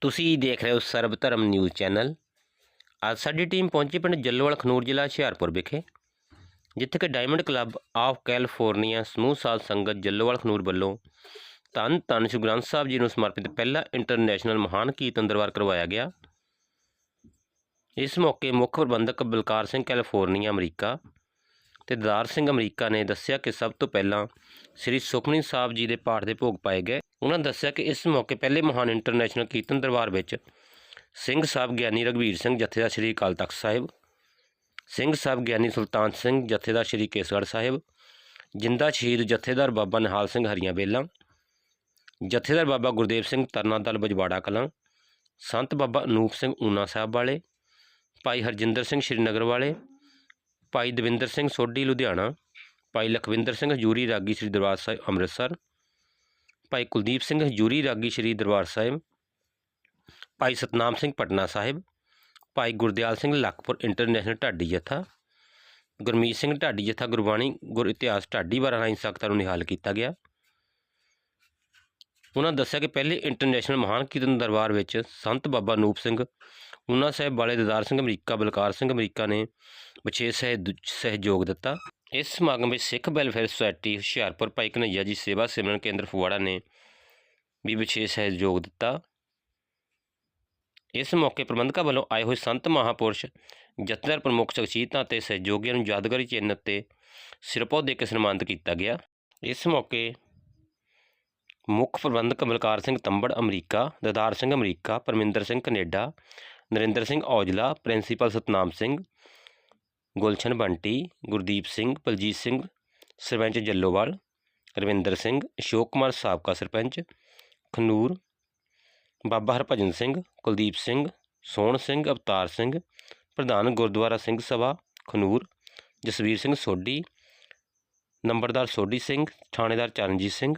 ਤੁਸੀਂ ਦੇਖ ਰਹੇ ਹੋ ਸਰਬ ਧਰਮ ਨਿਊਜ਼ ਚੈਨਲ। ਅੱਜ ਸਾਡੀ ਟੀਮ ਪਹੁੰਚੀ ਪਿੰਡ ਜੱਲੋਵਾਲ, ਖਨੂਰ ਜ਼ਿਲ੍ਹਾ ਹੁਸ਼ਿਆਰਪੁਰ ਵਿਖੇ, ਜਿੱਥੇ ਕਿ ਡਾਇਮੰਡ ਕਲੱਬ ਆਫ ਕੈਲੀਫੋਰਨੀਆ ਸਮੂਹ ਸਾਧ ਸੰਗਤ ਜੱਲੋਵਾਲ, ਖਨੂਰ ਵੱਲੋਂ ਧੰਨ ਧੰਨ ਸ਼੍ਰੀ ਗ੍ਰੰਥ ਸਾਹਿਬ ਜੀ ਨੂੰ ਸਮਰਪਿਤ ਪਹਿਲਾ ਇੰਟਰਨੈਸ਼ਨਲ ਮਹਾਨ ਕੀਰਤਨ ਦਰਬਾਰ ਕਰਵਾਇਆ ਗਿਆ। ਇਸ ਮੌਕੇ ਮੁੱਖ ਪ੍ਰਬੰਧਕ ਬਲਕਾਰ ਸਿੰਘ ਕੈਲੀਫੋਰਨੀਆ ਅਮਰੀਕਾ ਤੇ ਦਦਾਰ ਸਿੰਘ ਅਮਰੀਕਾ ਨੇ ਦੱਸਿਆ ਕਿ ਸਭ ਤੋਂ ਪਹਿਲਾਂ ਸ੍ਰੀ ਸੁਖਮਨੀ ਸਾਹਿਬ ਜੀ ਦੇ ਪਾਠ ਦੇ ਭੋਗ ਪਾਏ ਗਏ। ਉਹਨਾਂ ਦੱਸਿਆ ਕਿ ਇਸ ਮੌਕੇ ਪਹਿਲੇ ਮਹਾਨ ਇੰਟਰਨੈਸ਼ਨਲ ਕੀਰਤਨ ਦਰਬਾਰ ਵਿੱਚ ਸਿੰਘ ਸਾਹਿਬ ਗਿਆਨੀ ਰਘਵੀਰ ਸਿੰਘ ਜਥੇਦਾਰ ਸ੍ਰੀ ਅਕਾਲ ਤਖਤ ਸਾਹਿਬ, ਸਿੰਘ ਸਾਹਿਬ ਗਿਆਨੀ ਸੁਲਤਾਨ ਸਿੰਘ ਜਥੇਦਾਰ ਸ੍ਰੀ ਕੇਸਗੜ੍ਹ ਸਾਹਿਬ, ਜਿੰਦਾ ਸ਼ਹੀਦ ਜਥੇਦਾਰ ਬਾਬਾ ਨਿਹਾਲ ਸਿੰਘ ਹਰੀਆਂ ਬੇਲਾਂ, ਜਥੇਦਾਰ ਬਾਬਾ ਗੁਰਦੇਵ ਸਿੰਘ ਤਰਨਾ ਦਲ ਬਜਵਾੜਾ ਕਲਾਂ, ਸੰਤ ਬਾਬਾ ਅਨੂਪ ਸਿੰਘ ਊਨਾ ਸਾਹਿਬ ਵਾਲੇ, ਭਾਈ ਹਰਜਿੰਦਰ ਸਿੰਘ ਸ਼੍ਰੀਨਗਰ ਵਾਲੇ ਭਾਈ ਦਵਿੰਦਰ ਸਿੰਘ ਸੋਢੀ, ਲੁਧਿਆਣਾ। ਭਾਈ ਲਖਵਿੰਦਰ ਸਿੰਘ ਹਜੂਰੀ, ਰਾਗੀ ਸ੍ਰੀ ਦਰਬਾਰ ਸਾਹਿਬ, ਅੰਮ੍ਰਿਤਸਰ। ਭਾਈ ਕੁਲਦੀਪ ਸਿੰਘ ਹਜੂਰੀ, ਰਾਗੀ ਸ੍ਰੀ ਦਰਬਾਰ ਸਾਹਿਬ। ਭਾਈ ਸਤਨਾਮ ਸਿੰਘ ਪਟਨਾ ਸਾਹਿਬ। ਭਾਈ ਗੁਰਦਿਆਲ ਸਿੰਘ ਲਖਪੁਰ ਇੰਟਰਨੈਸ਼ਨਲ ਢਾਡੀ ਜਥਾ। ਗੁਰਮੀਤ ਸਿੰਘ ਢਾਡੀ ਜਥਾ ਗੁਰਬਾਣੀ ਗੁਰ ਇਤਿਹਾਸ ਢਾਡੀ ਬਾਰਾਂ ਰਾਹੀਂ ਸਖਤਾਂ ਨੂੰ ਨਿਹਾਲ ਕੀਤਾ ਗਿਆ। ਉਹਨਾਂ ਦੱਸਿਆ ਕਿ ਪਹਿਲੇ ਇੰਟਰਨੈਸ਼ਨਲ ਮਹਾਨ ਕੀਰਤਨ ਦਰਬਾਰ ਵਿੱਚ ਸੰਤ ਬਾਬਾ ਨੂਪ ਸਿੰਘ ਉਹਨਾਂ ਸਾਹਿਬ ਵਾਲੇ ਦਦਾਰ ਸਿੰਘ ਅਮਰੀਕਾ, ਬਲਕਾਰ ਸਿੰਘ ਅਮਰੀਕਾ ਨੇ ਵਿਸ਼ੇਸ਼ ਸਹਿ- ਸਹਿਯੋਗ ਦਿੱਤਾ। ਇਸ ਸਮਾਗਮ ਵਿੱਚ ਸਿੱਖ ਵੈਲਫੇਅਰ ਸੁਸਾਇਟੀ ਹੁਸ਼ਿਆਰਪੁਰ ਭਾਈ ਕਨਈਆ ਜੀ ਸੇਵਾ ਸਿਮਰਨ ਕੇਂਦਰ ਫਗਵਾੜਾ ਨੇ ਵੀ ਵਿਸ਼ੇਸ਼ ਸਹਿਯੋਗ ਦਿੱਤਾ। ਇਸ ਮੌਕੇ ਪ੍ਰਬੰਧਕਾਂ ਵੱਲੋਂ ਆਏ ਹੋਏ ਸੰਤ ਮਹਾਪੁਰਸ਼, ਜਥੇਦਾਰ ਪ੍ਰਮੁੱਖ ਸ਼ਖਸੀਅਤਾਂ ਤੇ ਸਹਿਯੋਗੀਆਂ ਨੂੰ ਯਾਦਗਾਰੀ ਚਿੰਨ੍ਹ ਤੇ ਸਿਰਪੋ ਦੇ ਕੇ ਸਨਮਾਨਿਤ ਕੀਤਾ ਗਿਆ। ਇਸ ਮੌਕੇ ਮੁੱਖ ਪ੍ਰਬੰਧਕ ਬਲਕਾਰ ਸਿੰਘ ਤੰਬੜ ਅਮਰੀਕਾ, ਦਦਾਰ ਸਿੰਘ ਅਮਰੀਕਾ, ਪਰਮਿੰਦਰ ਸਿੰਘ ਕੈਨੇਡਾ ਨਰਿੰਦਰ ਸਿੰਘ ਔਜਲਾ, ਪ੍ਰਿੰਸੀਪਲ ਸਤਨਾਮ ਸਿੰਘ, ਗੁਲਸ਼ਨ ਬੰਟੀ, ਗੁਰਦੀਪ ਸਿੰਘ, ਬਲਜੀਤ ਸਿੰਘ, ਸਰਪੰਚ ਜੱਲੋਵਾਲ, ਰਵਿੰਦਰ ਸਿੰਘ, ਅਸ਼ੋਕ ਕੁਮਾਰ ਸਾਬਕਾ ਸਰਪੰਚ, ਖਨੂਰ, ਬਾਬਾ ਹਰਭਜਨ ਸਿੰਘ, ਕੁਲਦੀਪ ਸਿੰਘ, ਸੋਹਣ ਸਿੰਘ, ਅਵਤਾਰ ਸਿੰਘ, ਪ੍ਰਧਾਨ ਗੁਰਦੁਆਰਾ ਸਿੰਘ ਸਭਾ, ਖਨੂਰ, ਜਸਵੀਰ ਸਿੰਘ ਸੋਢੀ, ਨੰਬਰਦਾਰ ਸੋਢੀ ਸਿੰਘ, ਥਾਣੇਦਾਰ ਚਰਨਜੀਤ ਸਿੰਘ,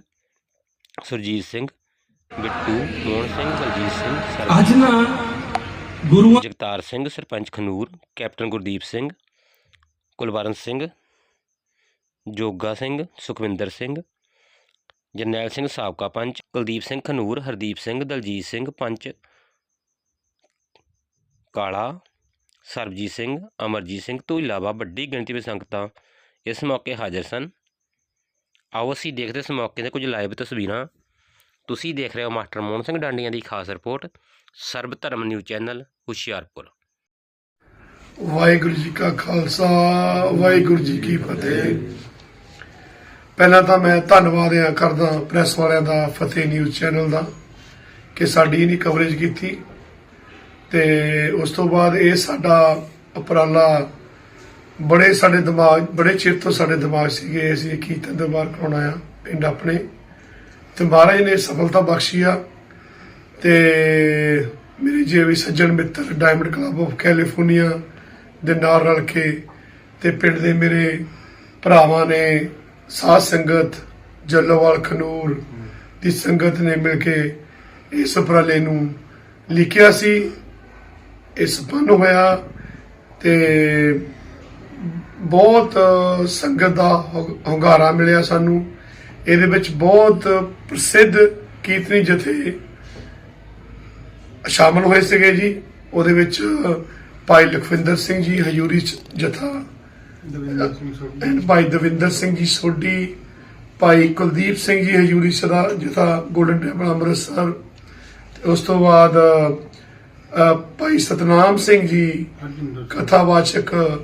ਸੁਰਜੀਤ ਸਿੰਘ, ਬਿੱਟੂ, ਮੋਹਨ ਸਿੰਘ, ਬਲਜੀਤ ਸਿੰਘ ਅੱਜ ਨਾ ਗੁਰੂਆਂ ਜਗਤਾਰ ਸਿੰਘ, ਸਰਪੰਚ ਖਨੂਰ, ਕੈਪਟਨ ਗੁਰਦੀਪ ਸਿੰਘ, ਕੁਲਵਰਨ ਸਿੰਘ, ਜੋਗਾ ਸਿੰਘ, ਸੁਖਵਿੰਦਰ ਸਿੰਘ, ਜਰਨੈਲ ਸਿੰਘ ਸਾਬਕਾ ਪੰਚ, ਕੁਲਦੀਪ ਸਿੰਘ ਖਨੂਰ, ਹਰਦੀਪ ਸਿੰਘ, ਦਲਜੀਤ ਸਿੰਘ ਪੰਚ, ਕਾਲਾ, ਸਰਬਜੀਤ ਸਿੰਘ, ਅਮਰਜੀਤ ਸਿੰਘ ਤੋਂ ਇਲਾਵਾ ਵੱਡੀ ਗਿਣਤੀ ਵਿੱਚ ਸੰਗਤਾਂ ਇਸ ਮੌਕੇ ਹਾਜ਼ਰ ਸਨ। ਆਓ ਅਸੀਂ ਦੇਖਦੇ ਇਸ ਮੌਕੇ ਦੇ ਕੁਝ ਲਾਈਵ ਤਸਵੀਰਾਂ। ਤੁਸੀਂ ਦੇਖ ਰਹੇ ਹੋ ਮਾਸਟਰ ਮੋਹਨ ਸਿੰਘ ਡਾਂਡੀਆਂ ਦੀ ਖਾਸ ਰਿਪੋਰਟ, ਸਰਬ ਧਰਮ ਨਿਊਜ਼ ਚੈਨਲ, ਹੁਸ਼ਿਆਰਪੁਰ। ਵਾਹਿਗੁਰੂ ਜੀ ਕਾ ਖਾਲਸਾ, ਵਾਹਿਗੁਰੂ ਜੀ ਕੀ ਫਤਿਹ। ਪਹਿਲਾਂ ਤਾਂ ਮੈਂ ਧੰਨਵਾਦ ਆ ਕਰਦਾ ਪ੍ਰੈਸ ਵਾਲਿਆਂ ਦਾ ਫਤਿਹ ਨਿਊਜ਼ ਚੈਨਲ ਦਾ ਕਿ ਸਾਡੀ ਇਹਨੀ ਕਵਰੇਜ ਕੀਤੀ ਤੇ ਉਸ ਤੋਂ ਬਾਅਦ ਇਹ ਸਾਡਾ ਉਪਰਾਲਾ ਬੜੇ ਸਾਡੇ ਦਿਮਾਗ, ਬੜੇ ਚਿਰ ਤੋਂ ਸਾਡੇ ਦਿਮਾਗ ਸੀਗੇ, ਅਸੀਂ ਇਹ ਕੀਰਤਨ ਦਰਬਾਰ ਕਰਾਉਣਾ ਆ ਪਿੰਡ ਆਪਣੇ। ਤੇ ਮਹਾਰਾਜ ਨੇ ਸਫਲਤਾ ਬਖਸ਼ੀ ਆ। ਤੇ ਮੇਰੇ ਜੇ ਵੀ ਸੱਜਣ ਮਿੱਤਰ ਡਾਇਮੰਡ ਕਲੱਬ ਆਫ ਕੈਲੀਫੋਰਨੀਆ ਦੇ ਨਾਲ ਰਲ ਕੇ ਤੇ ਪਿੰਡ ਦੇ ਮੇਰੇ ਭਰਾਵਾਂ ਨੇ ਸਾਧ ਸੰਗਤ, ਜੱਲੋਵਾਲ ਖਨੂਰ ਦੀ ਸੰਗਤ ਨੇ ਮਿਲ ਕੇ ਇਸ ਉਪਰਾਲੇ ਨੂੰ ਲਿਖਿਆ ਸੀ। ਇਹ ਸੰਪੰਨ ਹੋਇਆ ਤੇ ਬਹੁਤ ਸੰਗਤ ਦਾ ਹੁ- ਹੁੰਗਾਰਾ ਮਿਲਿਆ ਸਾਨੂੰ। ਇਹਦੇ ਵਿੱਚ ਬਹੁਤ ਪ੍ਰਸਿੱਧ ਕੀਰਤਨੀ ਜਥੇ ਸ਼ਾਮਲ ਹੋਏ ਸੀਗੇ ਜੀ। ਉਹਦੇ ਵਿੱਚ ਭਾਈ ਲਖਵਿੰਦਰ ਸਿੰਘ ਜੀ ਹਯੂਰੀ ਚ- ਜਥਾ ਐਂਡ ਭਾਈ ਦਵਿੰਦਰ ਸਿੰਘ ਜੀ ਸੋਢੀ ਭਾਈ ਕੁਲਦੀਪ ਸਿੰਘ ਜੀ ਹਯੂਰੀ ਸਦਾ ਜਥਾ ਗੋਲਡਨ ਟੈਂਪਲ ਅੰਮ੍ਰਿਤਸਰ। ਉਸ ਤੋਂ ਬਾਅਦ ਭਾਈ ਸਤਨਾਮ ਸਿੰਘ ਜੀ ਕਥਾਵਾਚਕ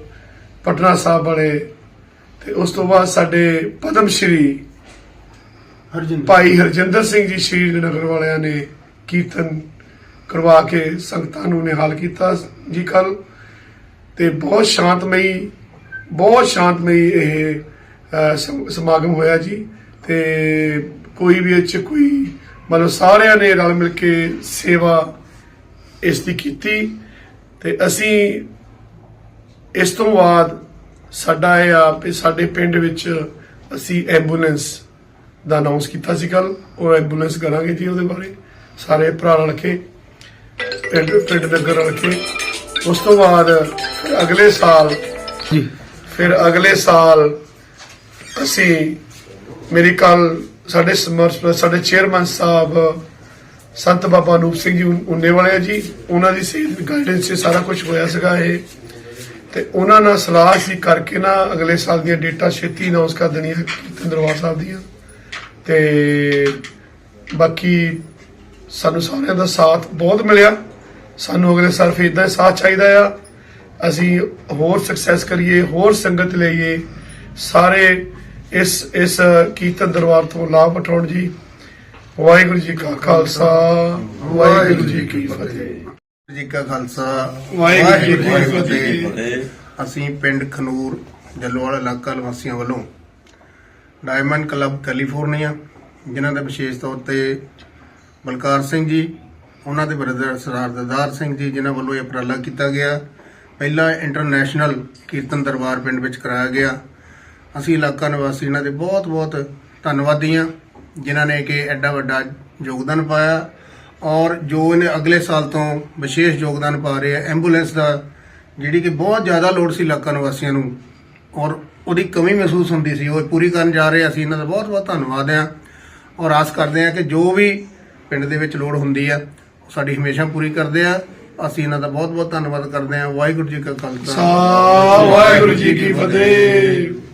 ਪਟਨਾ ਸਾਹਿਬ ਵਾਲੇ। ਤੇ ਉਸ ਤੋਂ ਬਾਅਦ ਸਾਡੇ ਪਦਮ ਸ਼੍ਰੀ ਭਾਈ ਹਰਜਿੰਦਰ ਸਿੰਘ ਜੀ ਸ਼੍ਰੀ ਨਗਰ ਵਾਲਿਆਂ ਨੇ ਕੀਰਤਨ ਕਰਵਾ ਕੇ ਸੰਗਤਾਂ ਨੂੰ ਨਿਹਾਲ ਕੀਤਾ ਜੀ ਕੱਲ ਤੇ ਬਹੁਤ ਸ਼ਾਂਤਮਈ ਬਹੁਤ ਸ਼ਾਂਤਮਈ ਇਹ ਸਮਾਗਮ ਹੋਇਆ ਜੀ। ਤੇ ਕੋਈ ਵੀ ਇਹ ਕੋਈ ਮਤਲਬ ਸਾਰਿਆਂ ਨੇ ਰਲ ਮਿਲ ਕੇ ਸੇਵਾ ਇਸ ਦੀ ਕੀਤੀ। ਤੇ ਅਸੀਂ ਇਸ ਤੋਂ ਬਾਅਦ ਸਾਡਾ ਇਹ ਆ ਵੀ ਸਾਡੇ ਪਿੰਡ ਵਿੱਚ ਅਸੀਂ ਐਂਬੂਲੈਂਸ ਦਾ ਅਨਾਉਂਸ ਕੀਤਾ ਸੀ ਕੱਲ ਉਹ ਐਂਬੂਲੈਂਸ ਕਰਾਂਗੇ ਜੀ ਉਹਦੇ ਬਾਰੇ। ਸਾਰੇ ਭਰਾ ਰਲ ਕੇ ਪਿੰਡ ਪਿੰਡ ਨਗਰ ਰਲ ਕੇ। ਉਸ ਤੋਂ ਬਾਅਦ ਅਗਲੇ ਸਾਲ ਜੀ। ਫਿਰ ਅਗਲੇ ਸਾਲ ਅਸੀਂ ਮੇਰੀ ਕੱਲ ਸਾਡੇ ਸਮਰਸ ਸਾਡੇ ਚੇਅਰਮੈਨ ਸਾਹਿਬ ਸੰਤ ਬਾਬਾ ਅਨੂਪ ਸਿੰਘ ਜੀ ਉਨੇ ਵਾਲੇ ਜੀ। ਉਹਨਾਂ ਦੀ ਸੇਧ ਗਾਈਡੈਂਸ 'ਚ ਸਾਰਾ ਕੁਝ ਹੋਇਆ ਸੀਗਾ ਇਹ। ਤੇ ਉਹਨਾਂ ਨਾਲ ਸਲਾਹ ਸੀ ਕਰਕੇ ਨਾ ਅਗਲੇ ਸਾਲ ਦੀਆਂ ਡੇਟਾਂ ਛੇਤੀ ਅਨਾਉਂਸ ਕਰ ਦੇਣੀਆਂ ਦਰਬਾਰ ਸਾਹਿਬ ਦੀਆਂ। ਤੇ ਬਾਕੀ ਸਾਨੂੰ ਸਾਰਿਆਂ ਦਾ ਸਾਥ ਬਹੁਤ ਮਿਲਿਆ। ਸਾਨੂੰ ਅਗਲੇ ਸਾਲ ਫਿਰ ਇਦਾਂ ਸਾਥ ਚਾਹੀਦਾ ਆ। ਅਸੀਂ ਹੋਰ ਸਕਸੈਸ ਕਰੀਏ ਹੋਰ ਸੰਗਤ ਲਈਏ। ਸਾਰੇ ਇਸ ਇਸ ਕੀਰਤਨ ਦਰਬਾਰ ਤੋਂ ਲਾਭ ਉਠਾਉਣ ਜੀ। ਵਾਹਿਗੁਰੂ ਜੀ ਕਾ ਖਾਲਸਾ ਵਾਹਿਗੁਰੂ ਜੀ ਕੀ ਫਤਿਹ। ਜੀ ਕਾ ਖਾਲਸਾ ਵਾਹਿਗੁਰੂ ਜੀ ਕੀ ਫਤਿਹ। ਅਸੀਂ ਪਿੰਡ ਖਨੂਰ ਜੱਲੋਵਾਲ ਇਲਾਕਾ ਨਿਵਾਸੀਆਂ ਵੱਲੋਂ ਡਾਇਮੰਡ ਕਲੱਬ ਕੈਲੀਫੋਰਨੀਆ, ਜਿਨ੍ਹਾਂ ਦਾ ਵਿਸ਼ੇਸ਼ ਤੌਰ ਤੇ ਬਲਕਾਰ ਸਿੰਘ ਜੀ, ਉਹਨਾਂ ਦੇ ਬ੍ਰਦਰ ਸਰਦਾਰ ਦਦਾਰ ਸਿੰਘ ਜੀ, ਜਿਨ੍ਹਾਂ ਵੱਲੋਂ ਇਹ ਉਪਰਾਲਾ ਕੀਤਾ ਗਿਆ। ਪਹਿਲਾ ਇੰਟਰਨੈਸ਼ਨਲ ਕੀਰਤਨ ਦਰਬਾਰ ਪਿੰਡ ਵਿੱਚ ਕਰਾਇਆ ਗਿਆ। ਅਸੀਂ ਇਲਾਕਾ ਨਿਵਾਸੀ ਇਹਨਾਂ ਦੇ ਬਹੁਤ-ਬਹੁਤ ਧੰਨਵਾਦੀ ਹਾਂ, ਜਿਨ੍ਹਾਂ ਨੇ ਕਿ ਐਡਾ ਵੱਡਾ ਯੋਗਦਾਨ ਪਾਇਆ ਔਰ ਜੋ ਇਹਨੇ ਅਗਲੇ ਸਾਲ ਤੋਂ ਵਿਸ਼ੇਸ਼ ਯੋਗਦਾਨ ਪਾ ਰਹੇ ਆ ਐਂਬੂਲੈਂਸ ਦਾ, ਜਿਹੜੀ ਕਿ ਬਹੁਤ ਜ਼ਿਆਦਾ ਲੋੜ ਸੀ ਇਲਾਕਾ ਨਿਵਾਸੀਆਂ ਨੂੰ ਔਰ ਉਹਦੀ ਕਮੀ ਮਹਿਸੂਸ ਹੁੰਦੀ ਸੀ, ਉਹ ਪੂਰੀ ਕਰਨ ਜਾ ਰਹੇ ਅਸੀਂ ਇਹਨਾਂ ਦਾ ਬਹੁਤ-ਬਹੁਤ ਧੰਨਵਾਦ ਆ। ਔਰ ਆਸ ਕਰਦੇ ਆ ਕਿ ਜੋ ਵੀ ਪਿੰਡ ਦੇ ਵਿੱਚ ਲੋੜ ਹੁੰਦੀ ਆ, ਉਹ ਸਾਡੀ ਹਮੇਸ਼ਾ ਪੂਰੀ ਕਰਦੇ ਆ। ਅਸੀਂ ਇਹਨਾਂ ਦਾ ਬਹੁਤ-ਬਹੁਤ ਧੰਨਵਾਦ ਕਰਦੇ ਆ। ਵਾਹਿਗੁਰੂ ਜੀ ਕਾ ਖਾਲਸਾ। ਵਾਹਿਗੁਰੂ ਜੀ ਕੀ ਫਤਿਹ।